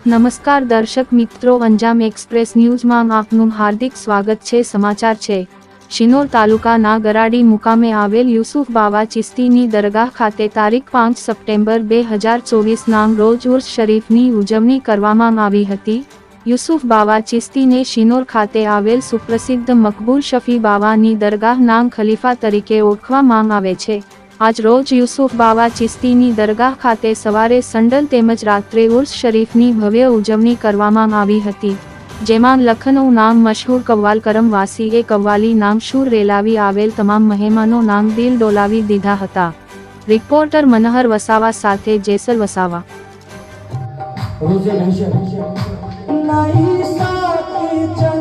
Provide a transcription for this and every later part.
નમસ્કાર દર્શક મિત્રો અંજામ એક્સપ્રેસ ન્યૂઝમાં આપનું હાર્દિક સ્વાગત છે. સમાચાર છે. શિનોર તાલુકાના ગરાડી મુકામે આવેલ યુસુફ બાવા ચિસ્તીની દરગાહ ખાતે તારીખ પાંચ સપ્ટેમ્બર બે હજાર ચોવીસના રોજ ઉર્સ શરીફની ઉજવણી કરવામાં આવી હતી. યુસુફ બાવા ચિસ્તીને શિનોર ખાતે આવેલ સુપ્રસિદ્ધ મકબૂલ શફી બાવાની દરગાહ નામ ખલીફા તરીકે ઓળખવામાં આવે છે. આજ રોજ યુસુફ બાવા ચિસ્તીની દરગાહ ખાતે સવારે સંડલ તેમજ રાત્રે ઉર્સ શરીફની ભવ્ય ઉજવણી કરવામાં આવી હતી જેમાં લખનૌ નામ મશહૂર કવ્વાલ કરમ વાસીએ કવ્વાલી નામ શૂર રેલાવી આવેલ તમામ મહેમાનો નામ દિલ ડોલાવી દીધા હતા. રિપોર્ટર મનહર વસાવા સાથે જેસલ વસાવા. रोजे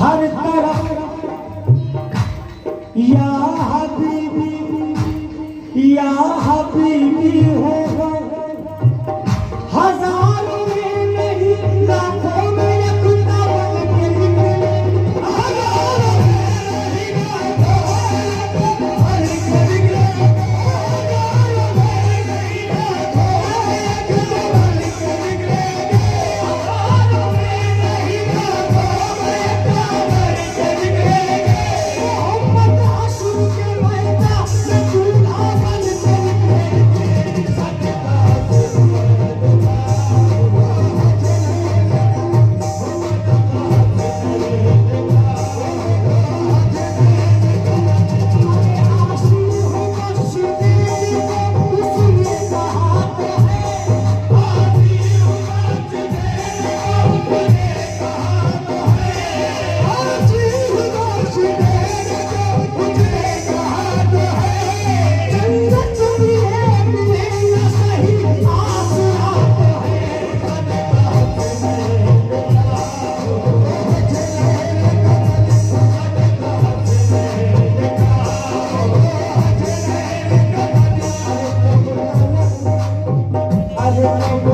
हर तरफ या हबीबी या हबीबी